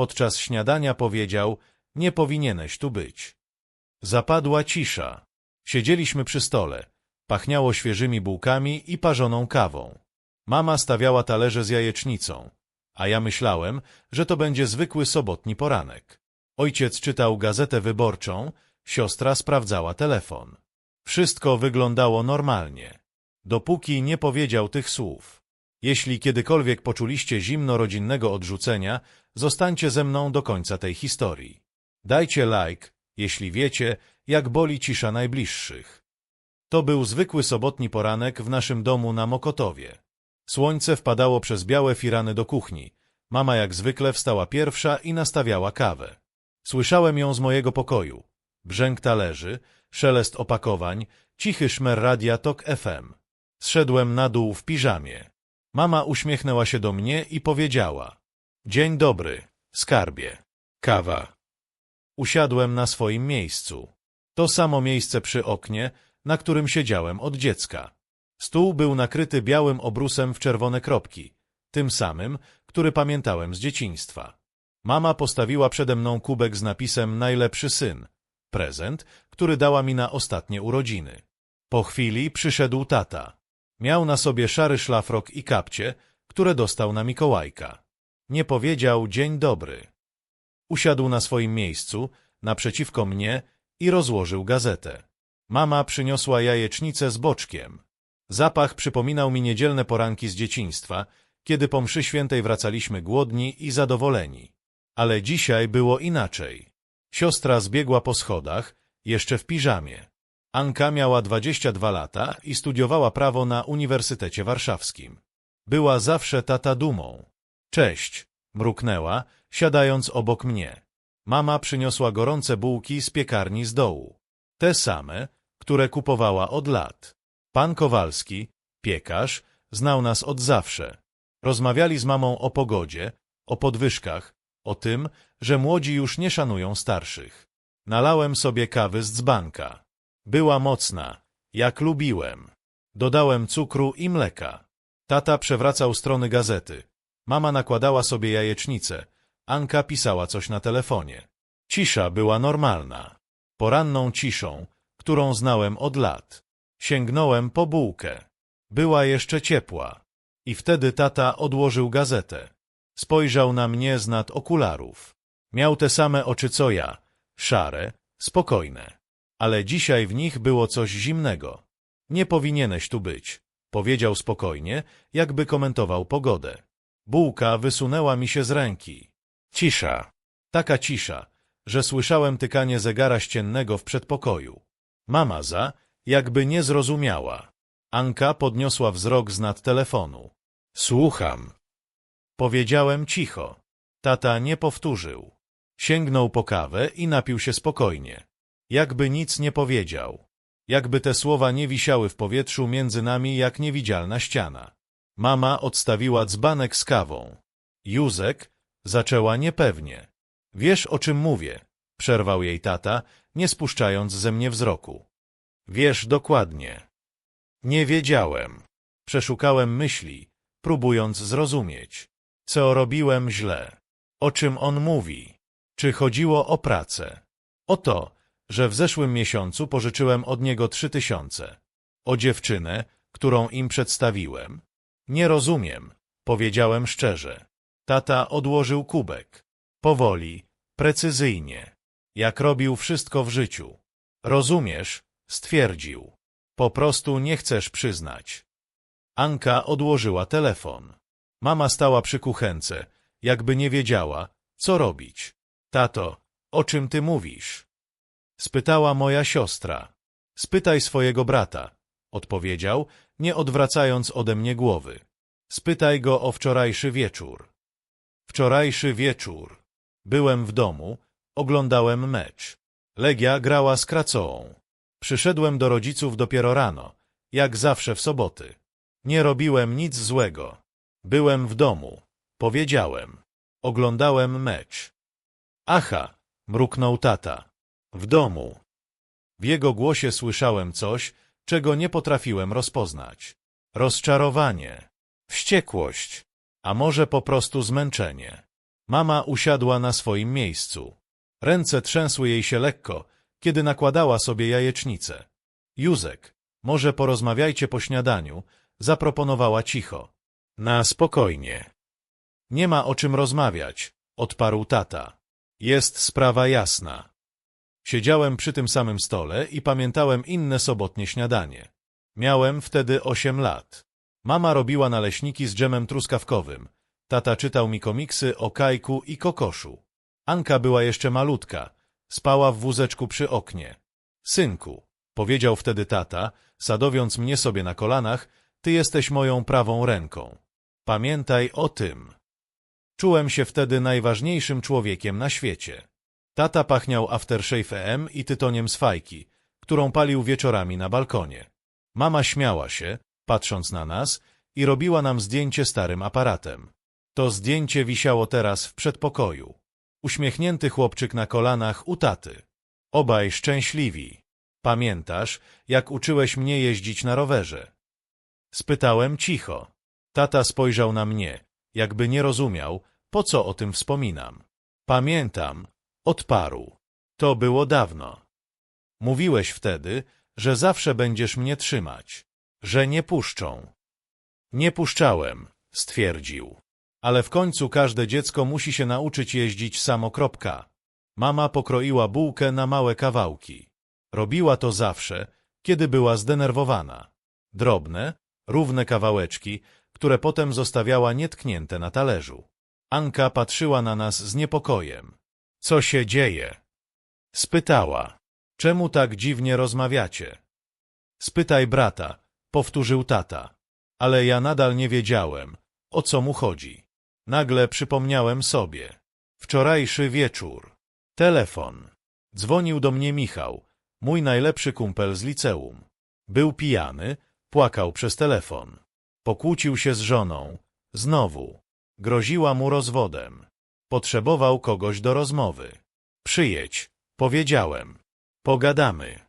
Podczas śniadania powiedział, nie powinieneś tu być. Zapadła cisza. Siedzieliśmy przy stole. Pachniało świeżymi bułkami i parzoną kawą. Mama stawiała talerze z jajecznicą, a ja myślałem, że to będzie zwykły sobotni poranek. Ojciec czytał gazetę wyborczą, siostra sprawdzała telefon. Wszystko wyglądało normalnie, dopóki nie powiedział tych słów. Jeśli kiedykolwiek poczuliście zimno rodzinnego odrzucenia, zostańcie ze mną do końca tej historii. Dajcie like, jeśli wiecie, jak boli cisza najbliższych. To był zwykły sobotni poranek w naszym domu na Mokotowie. Słońce wpadało przez białe firany do kuchni. Mama jak zwykle wstała pierwsza i nastawiała kawę. Słyszałem ją z mojego pokoju. Brzęk talerzy, szelest opakowań, cichy szmer radia TOK FM. Zszedłem na dół w piżamie. Mama uśmiechnęła się do mnie i powiedziała — Dzień dobry, skarbie. Kawa. Usiadłem na swoim miejscu. To samo miejsce przy oknie, na którym siedziałem od dziecka. Stół był nakryty białym obrusem w czerwone kropki, tym samym, który pamiętałem z dzieciństwa. Mama postawiła przede mną kubek z napisem Najlepszy syn, prezent, który dała mi na ostatnie urodziny. Po chwili przyszedł tata. Miał na sobie szary szlafrok i kapcie, które dostał na Mikołajka. Nie powiedział dzień dobry. Usiadł na swoim miejscu, naprzeciwko mnie i rozłożył gazetę. Mama przyniosła jajecznicę z boczkiem. Zapach przypominał mi niedzielne poranki z dzieciństwa, kiedy po mszy świętej wracaliśmy głodni i zadowoleni. Ale dzisiaj było inaczej. Siostra zbiegła po schodach, jeszcze w piżamie. Anka miała 22 lata i studiowała prawo na Uniwersytecie Warszawskim. Była zawsze tata dumą. Cześć, mruknęła, siadając obok mnie. Mama przyniosła gorące bułki z piekarni z dołu. Te same, które kupowała od lat. Pan Kowalski, piekarz, znał nas od zawsze. Rozmawiali z mamą o pogodzie, o podwyżkach, o tym, że młodzi już nie szanują starszych. Nalałem sobie kawy z dzbanka. Była mocna, jak lubiłem. Dodałem cukru i mleka. Tata przewracał strony gazety. Mama nakładała sobie jajecznicę. Anka pisała coś na telefonie. Cisza była normalna. Poranną ciszą, którą znałem od lat. Sięgnąłem po bułkę. Była jeszcze ciepła. I wtedy tata odłożył gazetę. Spojrzał na mnie z nad okularów. Miał te same oczy co ja, szare, spokojne. Ale dzisiaj w nich było coś zimnego. Nie powinieneś tu być, powiedział spokojnie, jakby komentował pogodę. Bułka wysunęła mi się z ręki. Cisza. Taka cisza, że słyszałem tykanie zegara ściennego w przedpokoju. Mama za, jakby nie zrozumiała. Anka podniosła wzrok z nad telefonu. Słucham. Powiedziałem cicho. Tata nie powtórzył. Sięgnął po kawę i napił się spokojnie. Jakby nic nie powiedział. Jakby te słowa nie wisiały w powietrzu między nami jak niewidzialna ściana. Mama odstawiła dzbanek z kawą. Józek zaczęła niepewnie. Wiesz, o czym mówię, przerwał jej tata, nie spuszczając ze mnie wzroku. Wiesz dokładnie. Nie wiedziałem. Przeszukałem myśli, próbując zrozumieć, co robiłem źle, o czym on mówi, czy chodziło o pracę, o to, że w zeszłym miesiącu pożyczyłem od niego trzy tysiące, o dziewczynę, którą im przedstawiłem. Nie rozumiem, powiedziałem szczerze. Tata odłożył kubek. Powoli, precyzyjnie, jak robił wszystko w życiu. Rozumiesz, stwierdził. Po prostu nie chcesz przyznać. Anka odłożyła telefon. Mama stała przy kuchence, jakby nie wiedziała, co robić. Tato, o czym ty mówisz? Spytała moja siostra. Spytaj swojego brata, odpowiedział, nie odwracając ode mnie głowy. Spytaj go o wczorajszy wieczór. Wczorajszy wieczór. Byłem w domu, oglądałem mecz. Legia grała z Kracoą. Przyszedłem do rodziców dopiero rano, jak zawsze w soboty. Nie robiłem nic złego. Byłem w domu. Powiedziałem. Oglądałem mecz. Aha, mruknął tata. W domu. W jego głosie słyszałem coś, czego nie potrafiłem rozpoznać. Rozczarowanie, wściekłość, a może po prostu zmęczenie. Mama usiadła na swoim miejscu. Ręce trzęsły jej się lekko, kiedy nakładała sobie jajecznicę. Józek, może porozmawiajcie po śniadaniu, zaproponowała cicho. Na spokojnie. Nie ma o czym rozmawiać, odparł tata. Jest sprawa jasna. Siedziałem przy tym samym stole i pamiętałem inne sobotnie śniadanie. Miałem wtedy osiem lat. Mama robiła naleśniki z dżemem truskawkowym. Tata czytał mi komiksy o Kajku i Kokoszu. Anka była jeszcze malutka. Spała w wózeczku przy oknie. Synku, powiedział wtedy tata, sadowiąc mnie sobie na kolanach, ty jesteś moją prawą ręką. Pamiętaj o tym. Czułem się wtedy najważniejszym człowiekiem na świecie. Tata pachniał aftershave EM i tytoniem z fajki, którą palił wieczorami na balkonie. Mama śmiała się, patrząc na nas, i robiła nam zdjęcie starym aparatem. To zdjęcie wisiało teraz w przedpokoju. Uśmiechnięty chłopczyk na kolanach u taty. Obaj szczęśliwi. Pamiętasz, jak uczyłeś mnie jeździć na rowerze? Spytałem cicho. Tata spojrzał na mnie, jakby nie rozumiał, po co o tym wspominam. Pamiętam, odparł. To było dawno. Mówiłeś wtedy, że zawsze będziesz mnie trzymać, że nie puszczą. Nie puszczałem, stwierdził. Ale w końcu każde dziecko musi się nauczyć jeździć samo. Kropka. Mama pokroiła bułkę na małe kawałki. Robiła to zawsze, kiedy była zdenerwowana. Drobne, równe kawałeczki, które potem zostawiała nietknięte na talerzu. Anka patrzyła na nas z niepokojem. Co się dzieje? Spytała. Czemu tak dziwnie rozmawiacie? Spytaj brata, powtórzył tata. Ale ja nadal nie wiedziałem, o co mu chodzi. Nagle przypomniałem sobie. Wczorajszy wieczór. Telefon. Dzwonił do mnie Michał, mój najlepszy kumpel z liceum. Był pijany, płakał przez telefon. Pokłócił się z żoną. Znowu. Groziła mu rozwodem. Potrzebował kogoś do rozmowy. Przyjedź, powiedziałem. Pogadamy.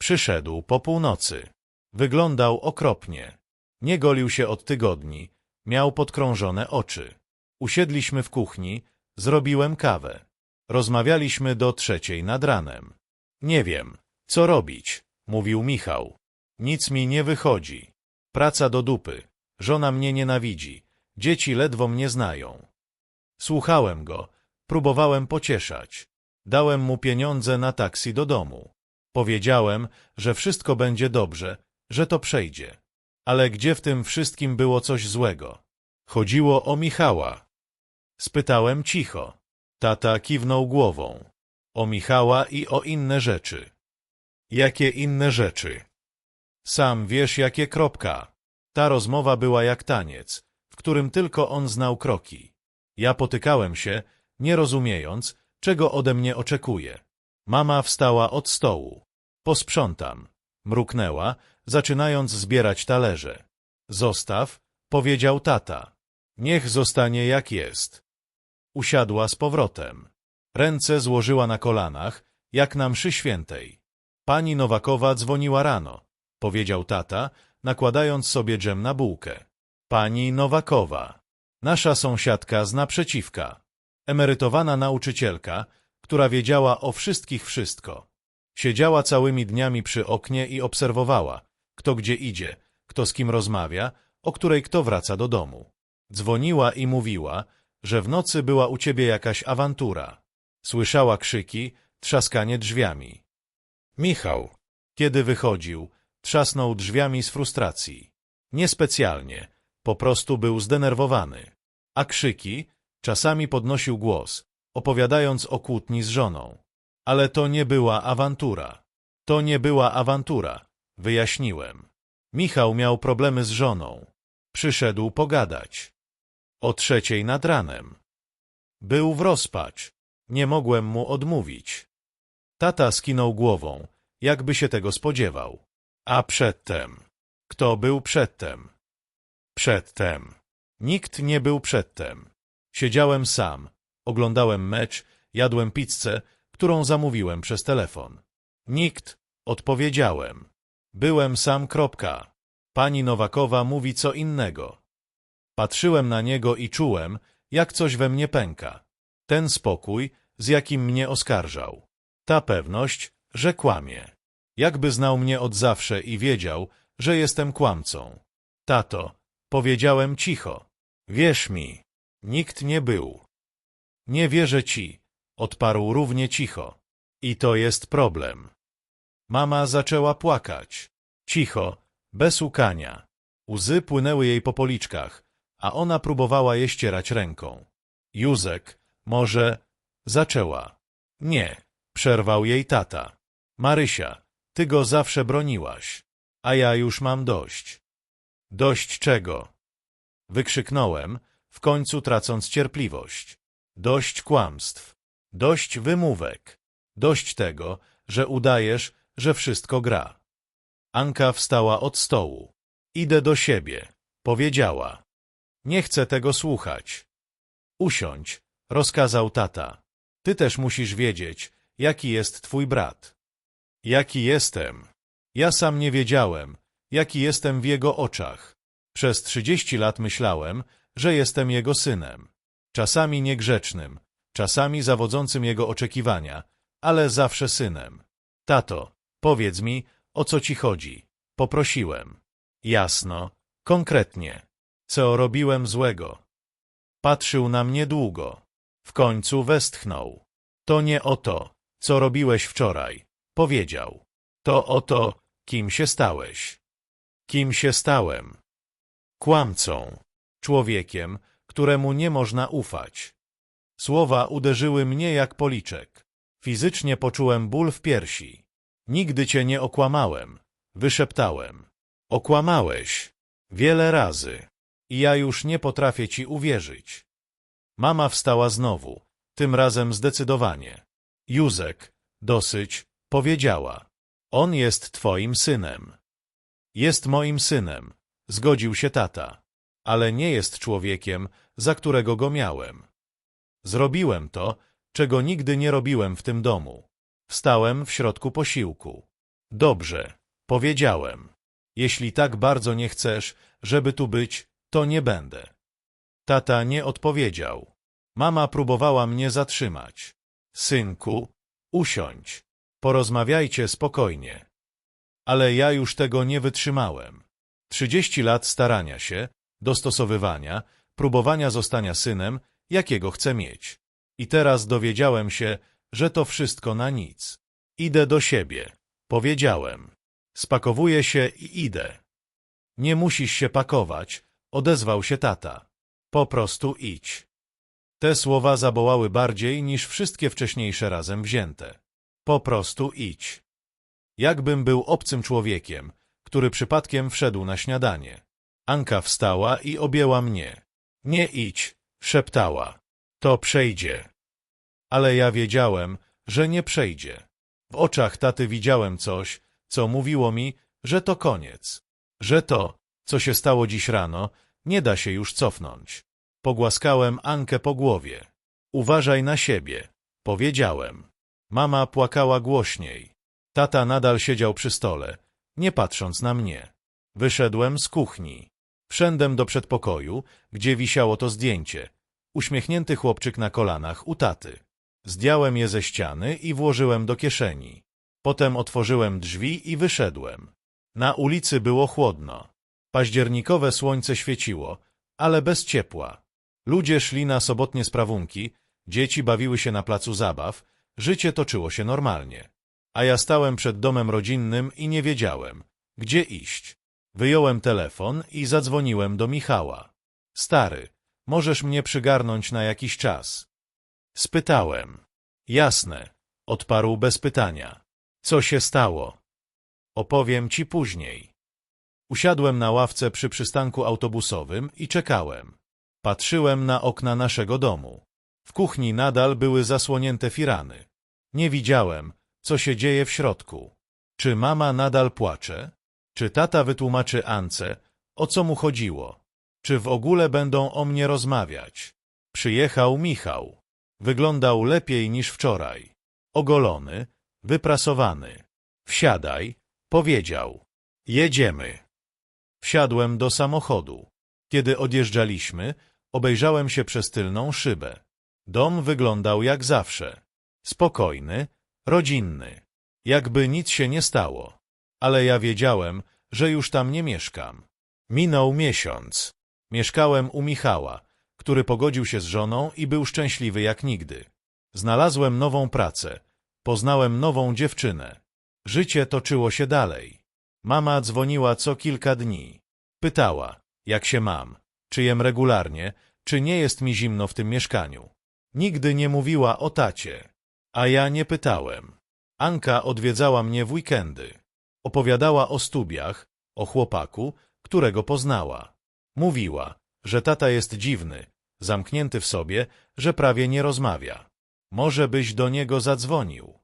Przyszedł po północy. Wyglądał okropnie. Nie golił się od tygodni. Miał podkrążone oczy. Usiedliśmy w kuchni, zrobiłem kawę. Rozmawialiśmy do trzeciej nad ranem. Nie wiem, co robić, mówił Michał. Nic mi nie wychodzi. Praca do dupy. Żona mnie nienawidzi. Dzieci ledwo mnie znają. Słuchałem go, próbowałem pocieszać. Dałem mu pieniądze na taksi do domu. Powiedziałem, że wszystko będzie dobrze, że to przejdzie. Ale gdzie w tym wszystkim było coś złego? Chodziło o Michała. Spytałem cicho. Tata kiwnął głową. O Michała i o inne rzeczy. Jakie inne rzeczy? Sam wiesz, jakie kropka. Ta rozmowa była jak taniec, w którym tylko on znał kroki. Ja potykałem się, nie rozumiejąc, czego ode mnie oczekuje. Mama wstała od stołu. Posprzątam. Mruknęła, zaczynając zbierać talerze. Zostaw, powiedział tata. Niech zostanie jak jest. Usiadła z powrotem. Ręce złożyła na kolanach, jak na mszy świętej. Pani Nowakowa dzwoniła rano, powiedział tata, nakładając sobie dżem na bułkę. Pani Nowakowa. Nasza sąsiadka z naprzeciwka. Emerytowana nauczycielka, która wiedziała o wszystkich wszystko. Siedziała całymi dniami przy oknie i obserwowała, kto gdzie idzie, kto z kim rozmawia, o której kto wraca do domu. Dzwoniła i mówiła, że w nocy była u ciebie jakaś awantura. Słyszała krzyki, trzaskanie drzwiami. Michał, kiedy wychodził, trzasnął drzwiami z frustracji. Niespecjalnie, po prostu był zdenerwowany. A krzyki, czasami podnosił głos, opowiadając o kłótni z żoną. Ale to nie była awantura. To nie była awantura, wyjaśniłem. Michał miał problemy z żoną. Przyszedł pogadać. O trzeciej nad ranem. Był w rozpacz. Nie mogłem mu odmówić. Tata skinął głową, jakby się tego spodziewał. A przedtem? Kto był przedtem? Przedtem. Nikt nie był przedtem. Siedziałem sam, oglądałem mecz, jadłem pizzę, którą zamówiłem przez telefon. Nikt, odpowiedziałem. Byłem sam. Kropka. Pani Nowakowa mówi co innego. Patrzyłem na niego i czułem, jak coś we mnie pęka. Ten spokój, z jakim mnie oskarżał. Ta pewność, że kłamie. Jakby znał mnie od zawsze i wiedział, że jestem kłamcą. Tato, powiedziałem cicho. Wierz mi, nikt nie był. Nie wierzę ci, odparł równie cicho. I to jest problem. Mama zaczęła płakać. Cicho, bez łkania. Łzy płynęły jej po policzkach, a ona próbowała je ścierać ręką. Józek, może... Zaczęła. Nie, przerwał jej tata. Marysia, ty go zawsze broniłaś, a ja już mam dość. Dość czego? Wykrzyknąłem, w końcu tracąc cierpliwość. Dość kłamstw, dość wymówek, dość tego, że udajesz, że wszystko gra. Anka wstała od stołu. Idę do siebie, powiedziała. Nie chcę tego słuchać. Usiądź, rozkazał tata. Ty też musisz wiedzieć, jaki jest twój brat. Jaki jestem? Ja sam nie wiedziałem, jaki jestem w jego oczach. Przez trzydzieści lat myślałem, że jestem jego synem. Czasami niegrzecznym, czasami zawodzącym jego oczekiwania, ale zawsze synem. Tato, powiedz mi, o co ci chodzi? Poprosiłem. Jasno, konkretnie. Co robiłem złego? Patrzył na mnie długo. W końcu westchnął. To nie o to, co robiłeś wczoraj. Powiedział. To o to, kim się stałeś. Kim się stałem? Kłamcą. Człowiekiem, któremu nie można ufać. Słowa uderzyły mnie jak policzek. Fizycznie poczułem ból w piersi. Nigdy cię nie okłamałem. Wyszeptałem. Okłamałeś. Wiele razy. I ja już nie potrafię ci uwierzyć. Mama wstała znowu, tym razem zdecydowanie. Józek, dosyć, powiedziała. On jest twoim synem. Jest moim synem, zgodził się tata, ale nie jest człowiekiem, za którego go miałem. Zrobiłem to, czego nigdy nie robiłem w tym domu. Wstałem w środku posiłku. Dobrze, powiedziałem. Jeśli tak bardzo nie chcesz, żeby tu być, to nie będę. Tata nie odpowiedział. Mama próbowała mnie zatrzymać. Synku, usiądź. Porozmawiajcie spokojnie. Ale ja już tego nie wytrzymałem. Trzydzieści lat starania się, dostosowywania, próbowania zostania synem, jakiego chcę mieć. I teraz dowiedziałem się, że to wszystko na nic. Idę do siebie. Powiedziałem. Spakowuję się i idę. Nie musisz się pakować, odezwał się tata. Po prostu idź. Te słowa zabołały bardziej niż wszystkie wcześniejsze razem wzięte. Po prostu idź. Jakbym był obcym człowiekiem, który przypadkiem wszedł na śniadanie. Anka wstała i objęła mnie. Nie idź, szeptała. To przejdzie. Ale ja wiedziałem, że nie przejdzie. W oczach taty widziałem coś, co mówiło mi, że to koniec. Że to, co się stało dziś rano, nie da się już cofnąć. Pogłaskałem Ankę po głowie. Uważaj na siebie, powiedziałem. Mama płakała głośniej. Tata nadal siedział przy stole, nie patrząc na mnie. Wyszedłem z kuchni. Wszedłem do przedpokoju, gdzie wisiało to zdjęcie. Uśmiechnięty chłopczyk na kolanach u taty. Zdjąłem je ze ściany i włożyłem do kieszeni. Potem otworzyłem drzwi i wyszedłem. Na ulicy było chłodno. Październikowe słońce świeciło, ale bez ciepła. Ludzie szli na sobotnie sprawunki, dzieci bawiły się na placu zabaw, życie toczyło się normalnie. A ja stałem przed domem rodzinnym i nie wiedziałem, gdzie iść. Wyjąłem telefon i zadzwoniłem do Michała. Stary, możesz mnie przygarnąć na jakiś czas? Spytałem. Jasne, odparł bez pytania. Co się stało? Opowiem ci później. Usiadłem na ławce przy przystanku autobusowym i czekałem. Patrzyłem na okna naszego domu. W kuchni nadal były zasłonięte firany. Nie widziałem, co się dzieje w środku. Czy mama nadal płacze? Czy tata wytłumaczy Ance, o co mu chodziło? Czy w ogóle będą o mnie rozmawiać? Przyjechał Michał. Wyglądał lepiej niż wczoraj. Ogolony, wyprasowany. Wsiadaj, powiedział. Jedziemy. Wsiadłem do samochodu. Kiedy odjeżdżaliśmy, Obejrzałem się przez tylną szybę. Dom wyglądał jak zawsze. Spokojny, rodzinny. Jakby nic się nie stało. Ale ja wiedziałem, że już tam nie mieszkam. Minął miesiąc. Mieszkałem u Michała, który pogodził się z żoną i był szczęśliwy jak nigdy. Znalazłem nową pracę. Poznałem nową dziewczynę. Życie toczyło się dalej. Mama dzwoniła co kilka dni. Pytała, jak się mam, czy jem regularnie, czy nie jest mi zimno w tym mieszkaniu. Nigdy nie mówiła o tacie, a ja nie pytałem. Anka odwiedzała mnie w weekendy. Opowiadała o studiach, o chłopaku, którego poznała. Mówiła, że tata jest dziwny, zamknięty w sobie, że prawie nie rozmawia. Może byś do niego zadzwonił.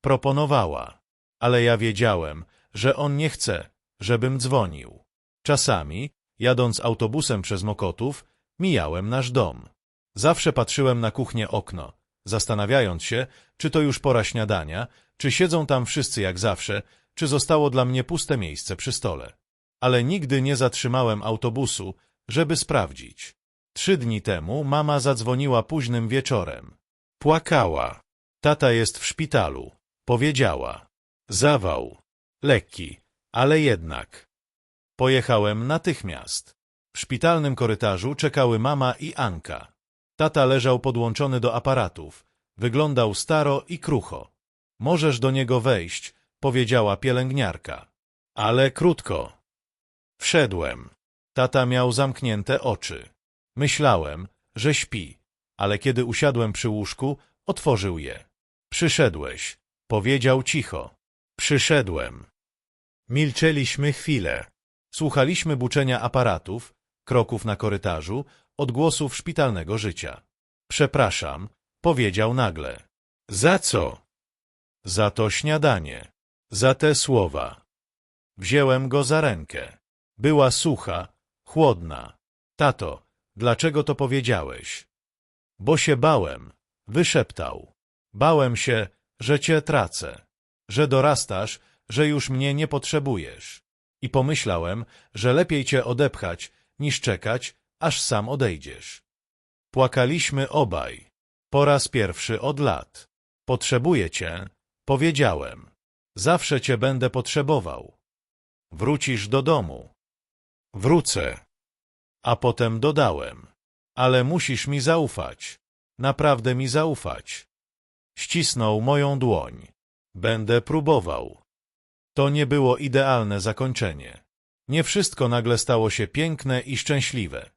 Proponowała, ale ja wiedziałem, że on nie chce, żebym dzwonił. Czasami, jadąc autobusem przez Mokotów, mijałem nasz dom. Zawsze patrzyłem na kuchnię okno, zastanawiając się, czy to już pora śniadania, czy siedzą tam wszyscy jak zawsze, czy zostało dla mnie puste miejsce przy stole. Ale nigdy nie zatrzymałem autobusu, żeby sprawdzić. Trzy dni temu mama zadzwoniła późnym wieczorem. Płakała. Tata jest w szpitalu. Powiedziała. Zawał. Lekki, ale jednak. Pojechałem natychmiast. W szpitalnym korytarzu czekały mama i Anka. Tata leżał podłączony do aparatów. Wyglądał staro i krucho. Możesz do niego wejść, powiedziała pielęgniarka. Ale krótko. Wszedłem. Tata miał zamknięte oczy. Myślałem, że śpi, ale kiedy usiadłem przy łóżku, otworzył je. Przyszedłeś, powiedział cicho. Przyszedłem. Milczeliśmy chwilę. Słuchaliśmy buczenia aparatów, kroków na korytarzu, odgłosów szpitalnego życia. Przepraszam, powiedział nagle. Za co? Za to śniadanie. Za te słowa. Wziąłem go za rękę. Była sucha, chłodna. Tato, dlaczego to powiedziałeś? Bo się bałem, wyszeptał. Bałem się, że cię tracę, że dorastasz, że już mnie nie potrzebujesz. I pomyślałem, że lepiej cię odepchać, niż czekać, aż sam odejdziesz. Płakaliśmy obaj. Po raz pierwszy od lat. Potrzebuję cię, powiedziałem. Zawsze cię będę potrzebował. Wrócisz do domu. Wrócę. A potem dodałem. Ale musisz mi zaufać. Naprawdę mi zaufać. Ścisnął moją dłoń. Będę próbował. To nie było idealne zakończenie. Nie wszystko nagle stało się piękne i szczęśliwe.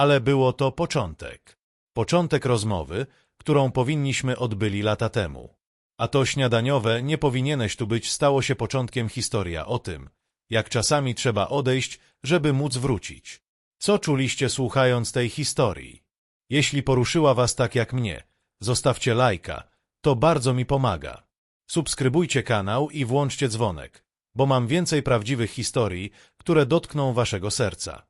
Ale było to początek. Początek rozmowy, którą powinniśmy odbyli lata temu. A to śniadaniowe nie powinieneś tu być stało się początkiem historia o tym, jak czasami trzeba odejść, żeby móc wrócić. Co czuliście słuchając tej historii? Jeśli poruszyła was tak jak mnie, zostawcie lajka, to bardzo mi pomaga. Subskrybujcie kanał i włączcie dzwonek, bo mam więcej prawdziwych historii, które dotkną waszego serca.